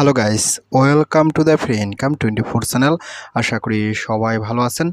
Hello guys welcome to the free income twenty four channel আশা করি সবাই ভালো আছেন।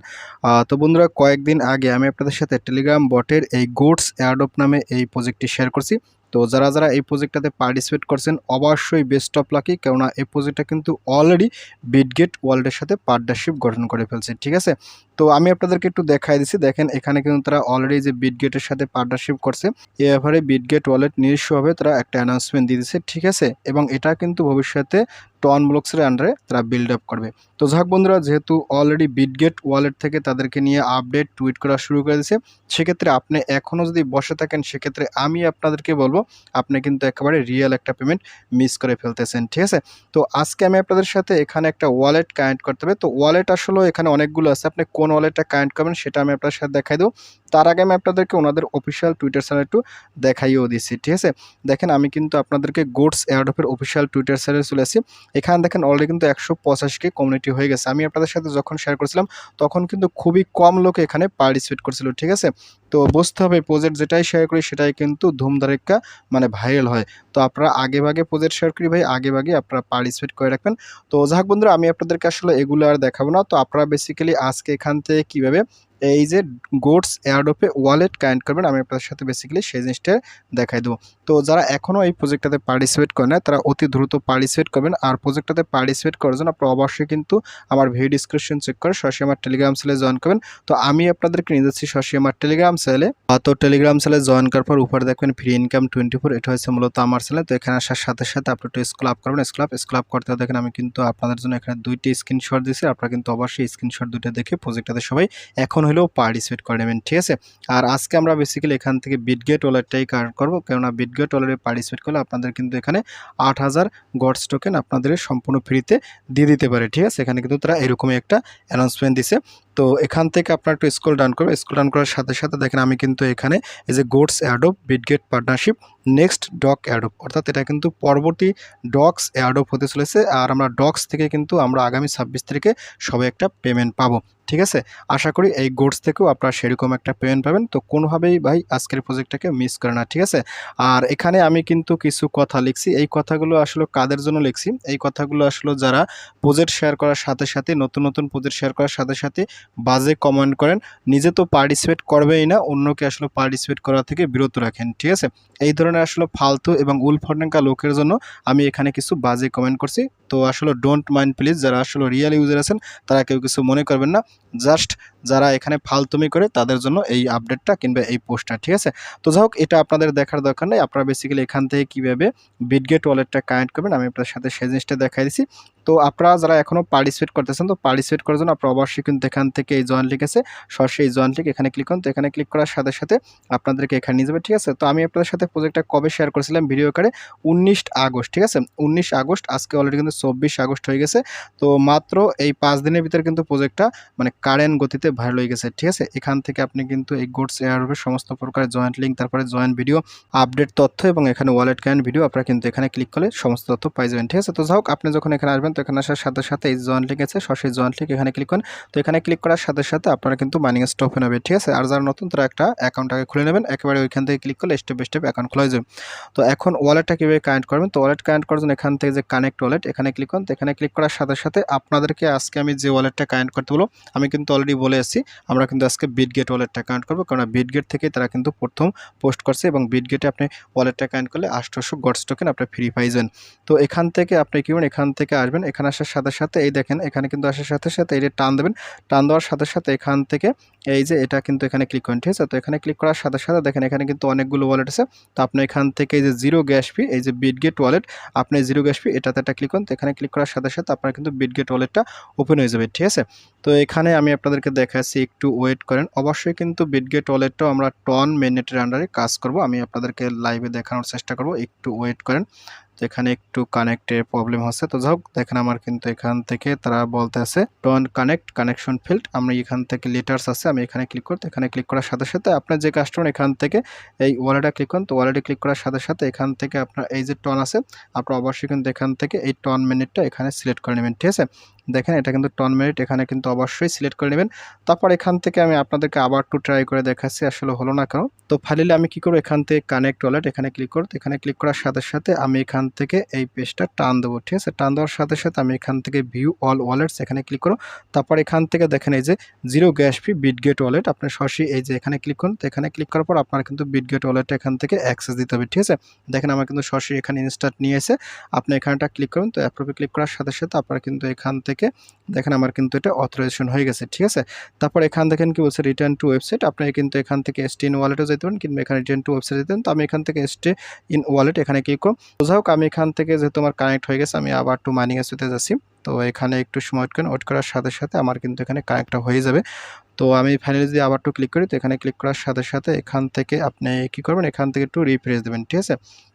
তো বন্ধুরা, কয়েকদিন আগে আমি আপনাদের সাথে টেলিগ্রাম বটের এই গুডস অ্যাডপ নামে এই প্রজেক্টটি শেয়ার করছি। তো যারা যারা এই প্রজেক্টটাতে পার্টিসিপেট করছেন, অবশ্যই বেস্ট অফ লাকি কেননা এই প্রজেক্টটা কিন্তু অলরেডি বিটগেট ওয়ার্ল্ডের সাথে পার্টনারশিপ গঠন করে ফেলছে, ঠিক আছে? তো আমি আপনাদেরকে একটু দেখাই দিচ্ছি। দেখেন, এখানে কিন্তু তারা অলরেডি যে বিটগেটের সাথে পার্টনারশিপ করছে, এ ব্যাপারে বিটগেট ওয়ালেট নিজস্বভাবে তারা একটা অ্যানাউন্সমেন্ট দিয়ে দিচ্ছে, ঠিক আছে? এবং এটা কিন্তু ভবিষ্যতে টন ব্লকসের আন্ডারে তারা বিল্ড আপ করবে। তো যাক বন্ধুরা, যেহেতু অলরেডি বিটগেট ওয়ালেট থেকে তাদেরকে নিয়ে আপডেট টুইট করা শুরু করে দিয়েছে, সেক্ষেত্রে আপনি এখনও যদি বসে থাকেন, সেক্ষেত্রে আমি আপনাদেরকে বলব, আপনি কিন্তু একেবারে রিয়েল একটা পেমেন্ট মিস করে ফেলতেছেন, ঠিক আছে? তো আজকে আমি আপনাদের সাথে এখানে একটা ওয়ালেট কানেক্ট করতে হবে। তো ওয়ালেট আসলে এখানে অনেকগুলো আছে, আপনি কোন ওয়ালেটটা কানেক্ট করবেন সেটা আমি আপনার সাথে দেখাই দেবো। তার আগে আমি আপনাদেরকে ওনাদের অফিসিয়াল টুইটার চ্যানেল একটু দেখাইও দিচ্ছি ঠিক আছে? দেখেন আমি কিন্তু আপনাদেরকে গোডস এয়ারডপের অফিসিয়াল টুইটার চ্যানেলে চলে আসি। এখানে দেখেন অলরেডি কিন্তু একশো পঁচাশিকে কমিউনিটি হয়ে গেছে। আমি আপনাদের সাথে যখন শেয়ার করেছিলাম, তখন কিন্তু খুবই কম লোক এখানে পার্টিসিপেট করছিল, ঠিক আছে? তো বুঝতে হবে প্রজেক্ট যেটাই শেয়ার করি, সেটাই কিন্তু ধুমধারেক্কা মানে ভাইরাল হয়। তো আপনারা আগে ভাগে প্রজেক্ট শেয়ার করি ভাই, আগে ভাগে আপনারা পার্টিসিপেট করে রাখবেন। তো যাক বন্ধুরা, আমি আপনাদেরকে আসলে এগুলো আর দেখাবো না। তো আপনারা বেসিক্যালি আজকে এখান থেকে কীভাবে এই যে গোডস এয়ারডোপে ওয়ালেট কানেক্ট করবেন, আমি আপনাদের সাথে বেসিক্যালি সেই জিনিসটা দেখাই দেবো। তো যারা এখনও এই প্রজেক্টটাতে পার্টিসিপেট করে না তারা অতি দ্রুত পার্টিসিপেট করবেন। আর প্রজেক্টটাতে পার্টিসিপেট করার জন্য আপনারা অবশ্যই কিন্তু আমার ভিডিও ডিসক্রিপশন চেক করে সরাসরি আমার টেলিগ্রাম সেলে জয়েন করবেন। তো আমি আপনাদেরকে নিয়ে যাচ্ছি সরাসরি আমার টেলিগ্রাম সেলে তো টেলিগ্রাম সেলে জয়েন করার পর উপরে দেখবেন ফ্রি ইনকাম টোয়েন্টি ফোর এটা হয়েছে মূলত আমার সেলে তো এখানে আসার সাথে সাথে আপনি একটু স্কুল আপ করবেন। স্কুল আপ স্কুল আপ করতে দেখেন আমি কিন্তু আপনাদের জন্য এখানে দুইটি স্ক্রিনশট দিয়েছি। আপনারা কিন্তু অবশ্যই স্ক্রিনশট দুইটা দেখে প্রজেক্টটাতে সবাই এখন হলেও পার্টিসিপেট করে নেবেন, ঠিক আছে? আর আজকে আমরা বেসিক্যালি এখান থেকে বিটগেট ওয়ালেটটাই কার্ড করব, কেননা বিটগেট ওয়ালেটে পার্টিসিপেট করলে আপনাদের কিন্তু এখানে আট হাজার গডস টোকেন আপনাদের সম্পূর্ণ ফ্রিতে দিয়ে দিতে পারে, ঠিক আছে? এখানে কিন্তু তারা এরকমই একটা অ্যানাউন্সমেন্ট দিছে। তো এখান থেকে আপনার একটু স্কুল ডান করবে স্কুল ডান করার সাথে সাথে দেখেন আমি কিন্তু এখানে এই যে Gods adopt Bitget partnership next doc Adobe অর্থাৎ এটা কিন্তু পরবর্তী ডক্স অ্যাডোপ হতে চলেছে আর আমরা ডক্স থেকে কিন্তু আমরা আগামী ছাব্বিশ তারিখে সবাই একটা পেমেন্ট পাবো। ঠিক আছে? আশা করি এই গোডস থেকেও আপনারা সেরকম একটা পেমেন্ট পাবেন। তো কোনোভাবেই ভাই আজকের প্রজেক্টটাকে মিস করে না, ঠিক আছে? আর এখানে আমি কিন্তু কিছু কথা লিখছি। এই কথাগুলো আসলে কাদের জন্য লিখছি? এই কথাগুলো আসলে যারা প্রজেক্ট শেয়ার করার সাথে সাথে, নতুন নতুন প্রজেক্ট শেয়ার করার সাথে সাথে বাজে কমেন্ট করেন। নিজে তো পার্টিসিপেট করবেই না, অন্যকে আসলে পার্টিসিপেট করা থেকে বিরত রাখেন, ঠিক আছে? এই ধরনের আসলে ফালতু এবং উলফটনাকা লোকের জন্য আমি এখানে কিছু বাজে কমেন্ট করছি। তো আসলে ডোন্ট মাইন্ড প্লিজ যারা আসলে রিয়েল ইউজার আছেন, তারা কেউ কিছু মনে করবেন না। জাস্ট যারা এখানে ফালতুমি করে, তাদের জন্য এই আপডেটটা কিংবা এই পোস্টটা ঠিক আছে? তো যাই হোক, এটা আপনাদের দেখার দরকার নেই। আপনারা বেসিক্যালি এখান থেকে কীভাবে বিটগেট ওয়ালেটটা কানেক্ট করবেন, আমি আপনাদের সাথে সেই জিনিসটা দেখাই দিচ্ছি তো আপনারা যারা এখনও পার্টিসিপেট করতেছেন, তো পার্টিসিপেট করার জন্য আপনারা অবশ্যই কিন্তু এখান থেকে এই জয়েন লিখ আছে। সরাসরি এই জয়েন লিখ এখানে ক্লিক করুন। তো এখানে ক্লিক করার সাথে সাথে আপনাদেরকে এখানে নিয়ে যাবে, ঠিক আছে? তো আমি আপনাদের সাথে প্রজেক্টটা কবে শেয়ার করেছিলাম ভিডিও কারে উনিশ আগস্ট, ঠিক আছে? উনিশ আগস্ট, আজকে অলরেডি কিন্তু চব্বিশ আগস্ট হয়ে গেছে। তো মাত্র এই পাঁচ দিনের ভিতরে কিন্তু প্রজেক্টটা মানে কারেন্ট গতিতে ভাইরাল হয়ে গেছে, ঠিক আছে? এখান থেকে আপনি কিন্তু এই গোডস এয়ারবের সমস্ত প্রকার জয়েন্ট লিঙ্ক তারপরে জয়েন্ট ভিডিও আপডেট তথ্য এবং এখানে ওয়ালেট ক্যান ভিডিও আপনারা কিন্তু এখানে ক্লিক করলে সমস্ত তথ্য পাই যাবেন, ঠিক আছে? তো যাই হোক, আপনি যখন এখানে আসবেন তো এখানে আসার সাথে সাথে এই জয়েন্ট লিঙ্ক আছে। সরাসরি জয়েন্ট লিঙ্ক এখানে ক্লিক করেন। তো এখানে ক্লিক করার সাথে সাথে আপনারা কিন্তু মাইনিং স্টপ হয়ে নেবে ঠিক আছে? আর যারা নতুন, তারা একটা অ্যাকাউন্ট আগে খুলে নেবেন। একেবারে ওইখান থেকে ক্লিক করলে স্টেপ বাই স্টেপ অ্যাকাউন্ট খোলা যাবে। তো এখন ওয়ালেটটা কীভাবে কানেক্ট করবেন? তো ওয়ালেট কানেক্ট করার জন্য এখান থেকে যে কানেক্ট ওয়ালেট এখানে ক্লিক করুন। তো এখানে ক্লিক করার সাথে সাথে আপনাদেরকে আজকে আমি যে ওয়ালেটটা কানেক্ট করতে বলো আমি কিন্তু অলরেডি বলে এসেছি আমরা কিন্তু আজকে বিটগেট ওয়ালেটটা কানেক্ট করব। কারণ বিটগেট থেকে তারা কিন্তু প্রথম পোস্ট করছে এবং বিটগেটে আপনি ওয়ালেটটা কানেক্ট করলে আষ্টশো গডস টোকেন আপনি ফ্রি পাইবেন। তো এখান থেকে আপনি কি এখান থেকে আসবেন এখানে আসার সাথে সাথে, এই দেখেন, এখানে কিন্তু আসার সাথে সাথে এটা টান দেবেন, টান দেওয়ার সাথে সাথে এখান থেকে এই যে এটা কিন্তু এখানে ক্লিক করেন, ঠিক আছে? তো এখানে ক্লিক করার সাথে সাথে দেখেন, এখানে কিন্তু অনেকগুলো ওয়ালেট আছে। তো আপনি এখান থেকে এই যে জিরো গ্যাস ফি এই যে বিটগেট ওয়ালেট আপনি জিরো গ্যাস ফি এটাতে একটা ক্লিক করুন। তো এখানে ক্লিক করার সাথে সাথে আপনার কিন্তু বিটগেট ওয়ালেটটা ওপেন হয়ে যাবে, ঠিক আছে? তো এখানে আমি আপনাদেরকে দেখাচ্ছি, একটু ওয়েট করেন। অবশ্যই কিন্তু বিটগেট ওয়ালেটটাও আমরা টন মিনিটের আন্ডারে কাজ করব। আমি আপনাদেরকে লাইভে দেখানোর চেষ্টা করব। একটু ওয়েট করেন। এখানে একটু কানেক্টের প্রবলেম হচ্ছে। তো যাই দেখেন আমার কিন্তু এখান থেকে তারা বলতে আছে টন কানেক্ট কানেকশন ফিল্ড আমি এখান থেকে লেটার্স আছে, আমি এখানে ক্লিক করতে, এখানে ক্লিক করার সাথে সাথে আপনার যে কাস্টমার এখান থেকে এই ওয়ালেটে ক্লিক করেন, তো ওয়ালেটে ক্লিক করার সাথে সাথে এখান থেকে আপনার এই যে টন আছে, আপনার অবশ্যই কিন্তু এখান থেকে এই টন মিনিটটা এখানে সিলেক্ট করে নেবেন, ঠিক আছে? দেখেন, এটা কিন্তু টন মেরিট এখানে কিন্তু অবশ্যই সিলেক্ট করে নেবেন। তারপর এখান থেকে আমি আপনাদেরকে আবার একটু ট্রাই করে দেখাচ্ছি, আসলে হলো না কেন। তো ফাইনালি আমি কি করব? এখান থেকে কানেক্ট ওয়ালেট এখানে ক্লিক করব। এখানে ক্লিক করার সাথে সাথে আমি এখান থেকে এই পেজটা টান দেবো, ঠিক আছে? টান দেওয়ার সাথে সাথে আমি এখান থেকে ভিউ অল ওয়ালেটস এখানে ক্লিক করো তারপর এখান থেকে দেখেন, এই যে zero gas fee Bitget wallet আপনার সরাসরি এই যে এখানে ক্লিক করুন। তো এখানে ক্লিক করার পর আপনার কিন্তু বিটগেট ওয়ালেটটা এখান থেকে অ্যাক্সেস দিতে হবে, ঠিক আছে? দেখেন, আমার কিন্তু সরাসরি এখানে ইনস্টার্ট নিয়ে এসে আপনি এখানটা ক্লিক করুন। তো অ্যাপ্রোভে ক্লিক করার সাথে সাথে আপনার কিন্তু এখান থেকে দেখেন আমার কিন্তু এটা অথরাইজেশন হয়ে গেছে, ঠিক আছে? তারপর এখান দেখেন কি বলছে রিটার্ন টু ওয়েবসাইট আপনি কিন্তু এখান থেকে এসটি ইন ওয়ালেটও যেতে পারেন, কিংবা এখানে রিটার্ন টু ওয়েবসাইট যেতেন তো আমি এখান থেকে এস টি ইন ওয়ালেট এখানে ক্লিক করব। বোঝা হোক, আমি এখান থেকে যেহেতু আমার কানেক্ট হয়ে গেছে, আমি আবার টু মাইনিং এসতে যাচ্ছি। তো এখানে একটু সময় ওয়েট করেন, ওয়েট করার সাথে সাথে আমার কিন্তু এখানে কানেক্টটা হয়ে যাবে। তো আমি ফাইনালি যদি আবার একটু ক্লিক করি, তো এখানে ক্লিক করার সাথে সাথে এখান থেকে আপনি কি করবেন? এখান থেকে একটু রিফ্রেশ দেবেন, ঠিক আছে?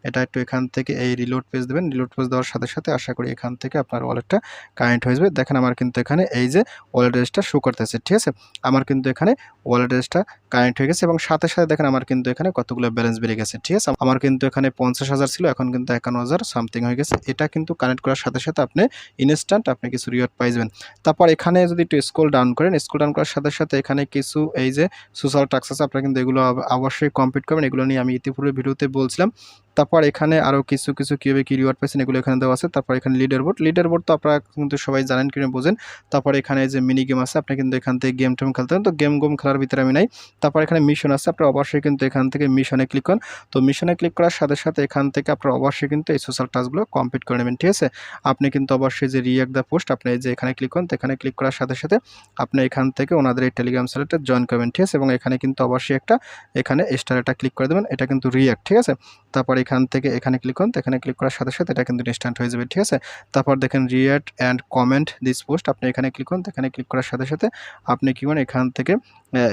এটা একটু এখান থেকে এই রিলোড পেজ দেবেন। রিলোড পেজ দেওয়ার সাথে সাথে আশা করি এখান থেকে আপনার ওয়ালেটটা কানেক্ট হয়ে যাবে। দেখেন আমার কিন্তু এখানে এই যে ওয়ালেট এড্রেসটা শো করতেছে, ঠিক আছে? আমার কিন্তু এখানে ওয়ালেট এড্রেসটা কানেক্ট হয়ে গেছে এবং সাথে সাথে দেখেন আমার কিন্তু এখানে কতগুলো ব্যালেন্স বেড়ে গেছে, ঠিক আছে? আমার কিন্তু এখানে পঞ্চাশ হাজার ছিল, এখন কিন্তু একান্ন হাজার সামথিং হয়ে গেছে। এটা কিন্তু কানেক্ট করার সাথে সাথে আপনি ইনস্ট্যান্ট আপনি কিছু রিওয়ার্ড পাই যাবেন। তারপর এখানে যদি একটু স্ক্রল ডাউন করেন স্ক্রল ডাউন করার সাথে সাথে এখানে কিছু, এই যে সোশ্যাল টাক্স আছে আপনারা কিন্তু এগুলো অবশ্যই কমপ্লিট করবেন। এগুলো নিয়ে আমি ইতিপূর্বে ভিডিওতে বলছিলাম। তারপর এখানে আরও কিছু কিছু কীভাবে কী রিওয়ার্ড পাইছেন এগুলো এখানে দেওয়া আছে। তারপর এখানে লিডার বোর্ড লিডার বোর্ড তো আপনারা কিন্তু সবাই জানেন, কিনে বোঝেন। তারপর এখানে যে মিনি গেম আছে, আপনি কিন্তু এখান থেকে গেম টেম খেলতে তো গেম গেম খেলার ভিতরে আমি নাই। তারপর এখানে মিশন আছে, আপনারা অবশ্যই কিন্তু এখান থেকে মিশনে ক্লিক করুন। তো মিশনে ক্লিক করার সাথে সাথে এখান থেকে আপনারা অবশ্যই কিন্তু এই সোশ্যাল টাস্কগুলো কমপ্লিট করে নেবেন, ঠিক আছে? আপনি কিন্তু অবশ্যই যে রিয়াক্ট দ্য পোস্ট আপনি যে এখানে ক্লিক করুন, তো এখানে ক্লিক করার সাথে সাথে আপনি এখান থেকে ওনাদের এই টেলিগ্রাম চ্যানেলটা জয়েন করবেন, ঠিক আছে? এবং এখানে কিন্তু অবশ্যই একটা, এখানে স্টার একটা ক্লিক করে দেবেন। এটা কিন্তু রিয়াক্ট ঠিক আছে? তারপর এখান থেকে এখানে ক্লিক করুন এখানে ক্লিক করার সাথে সাথে এটা কিন্তু ইনস্ট্যান্ট হয়ে যাবে, ঠিক আছে? তারপর দেখেন react and comment this post আপনি এখানে ক্লিক করুন এখানে ক্লিক করার সাথে সাথে আপনি কী করেন এখান থেকে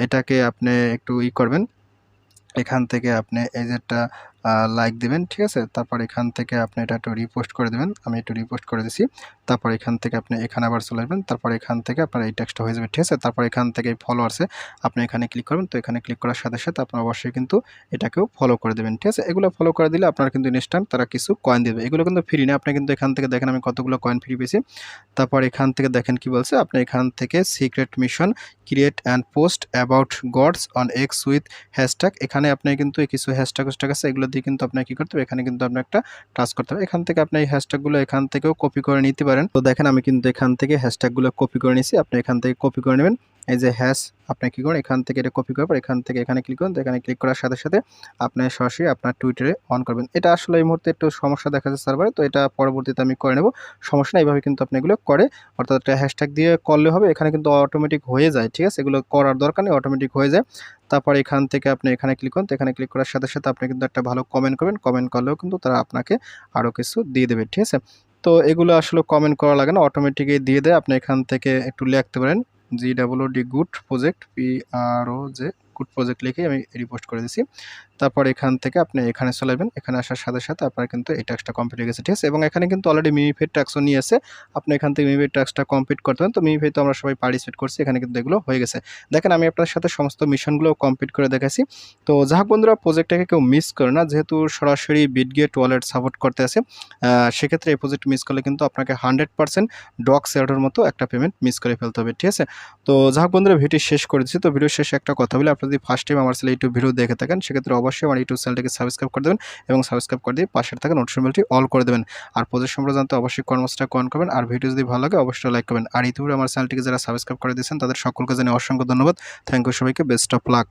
এটাকে আপনি একটু ই করবেন, এখান থেকে আপনি এই যে একটা লাইক দিবেন, ঠিক আছে? তারপর এখান থেকে আপনি এটা একটু রিপোস্ট করে দেবেন। আমি একটু রিপোস্ট করে দিছি। তারপর এখান থেকে আপনি এখানে আবার চলে আসবেন। তারপর এখান থেকে আপনার এই টেক্সটটা হয়ে যাবে, ঠিক আছে? তারপর এখান থেকে ফলোয়ার্সে আপনি এখানে ক্লিক করবেন। তো এখানে ক্লিক করার সাথে সাথে আপনার অবশ্যই কিন্তু এটাকেও ফলো করে দেবেন, ঠিক আছে? এগুলো ফলো করে দিলে আপনার কিন্তু ইনস্ট্যান্ট তারা কিছু কয়েন দেবে। এগুলো কিন্তু ফ্রি না। আপনি কিন্তু এখান থেকে দেখেন আমি কতগুলো কয়েন ফ্রি পেয়েছি। তারপর এখান থেকে দেখেন কি বলছে? আপনি এখান থেকে secret mission create and post about gods on X with hashtag এখানে আপনি কিন্তু কিছু হ্যাশট্যাগ হ্যাশট্যাগ আছে, এগুলো দিয়ে কিন্তু আপনাকে কী করতে হবে? এখানে কিন্তু আপনি একটা টাচ করতে হবে। এখান থেকে আপনি এই হ্যাশট্যাগুলো এখান থেকেও কপি করে নিতে পারেন। তো দেখেন, আমি কিন্তু এখান থেকে হ্যাশট্যাগুলো কপি করে নিছি আপনি এখান থেকে কপি করে নেবেন। এই যে হ্যাশ আপনি কী করেন এখান থেকে এটা কপি করার পর এখান থেকে এখানে ক্লিক করুন। তো এখানে ক্লিক করার সাথে সাথে আপনি সরাসরি আপনার টুইটারে অন করবেন। এটা আসলে এই মুহূর্তে একটু সমস্যা দেখা যাচ্ছে সার্ভারে তো এটা পরবর্তীতে আমি করে নেব। সমস্যা না এইভাবে কিন্তু আপনি এগুলো করে অর্থাৎ একটা হ্যাশট্যাগ দিয়ে করলে হবে। এখানে কিন্তু অটোমেটিক হয়ে যায়, ঠিক আছে? এগুলো করার দরকার নেই অটোমেটিক হয়ে যায়। তারপর এখান থেকে আপনি এখানে ক্লিক করুন এখানে ক্লিক করার সাথে সাথে আপনি কিন্তু একটা ভালো কমেন্ট করবেন। কমেন্ট করলেও কিন্তু তারা আপনাকে আরও কিছু দিয়ে দেবে, ঠিক আছে? তো এগুলো আসলে কমেন্ট করা লাগে না অটোমেটিকই দিয়ে দেয়। আপনি এখান থেকে একটু লিখতে পারেন G W D good project P R O J good project লিখে আমি রিপোস্ট করে দিছি। তারপর এখান থেকে আপনি এখানে চলে যাবেন এখানে আসার সাথে সাথে আপনার কিন্তু এই ট্যাক্সটা কমপ্লিট হয়ে গেছে, ঠিক আছে? এবং এখানে কিন্তু অলরেডি মিমিফের ট্যাক্সও নিয়ে এসে আপনি এখান থেকে মিমিফের ট্যাক্সটা কমপ্লিট করতে পারেন। তো মিমিফে তো আমরা সবাই পার্টিসিপেট করছি, এখানে কিন্তু এগুলো হয়ে গেছে। দেখেন, আমি আপনার সাথে সমস্ত মিশনগুলো কমপ্লিট করে দেখাইছি। তো যাক বন্ধুরা প্রজেক্টটাকে কেউ মিস করে না। যেহেতু সরাসরি বিটগেট ওয়ালেট সাপোর্ট করতে আছে সেক্ষেত্রে এই প্রজেক্ট মিস করলে কিন্তু আপনাকে হান্ড্রেড পার্সেন্ট ডক সেয়ারের মতো একটা পেমেন্ট মিস করে ফেলতে হবে, ঠিক আছে? তো যাক বন্ধুরা ভিডিও শেষ করে দিচ্ছি। তো ভিডিও শেষে একটা কথা বলে। আপনি যদি ফার্স্ট টাইম আমার চ্যানেল ইউটিউব ভিডিও দেখে থাকেন, সেক্ষেত্রে অবশ্যই আমার ইউটিউব চ্যানেলটিকে সাবস্ক্রাইব করে দেবেন এবং সাবস্ক্রাইব করে দিয়ে পাশের থাকা নোটিফিকেশন বেলটি অল করে দেবেন। আর প্রজেক্ট সম্পর্কে জানতে অবশ্যই কর্মসটা কন করবেন আর ভিডিও যদি ভালো লাগে অবশ্যই লাইক করবেন। আর ইতিপূর্বে আমার চ্যানেলটিকে যারা সাবস্ক্রাইব করে দিয়েছেন তাদের সকলকে জানিয়ে অসংখ্য ধন্যবাদ। থ্যাংক ইউ সবাইকে বেস্ট অফ লাক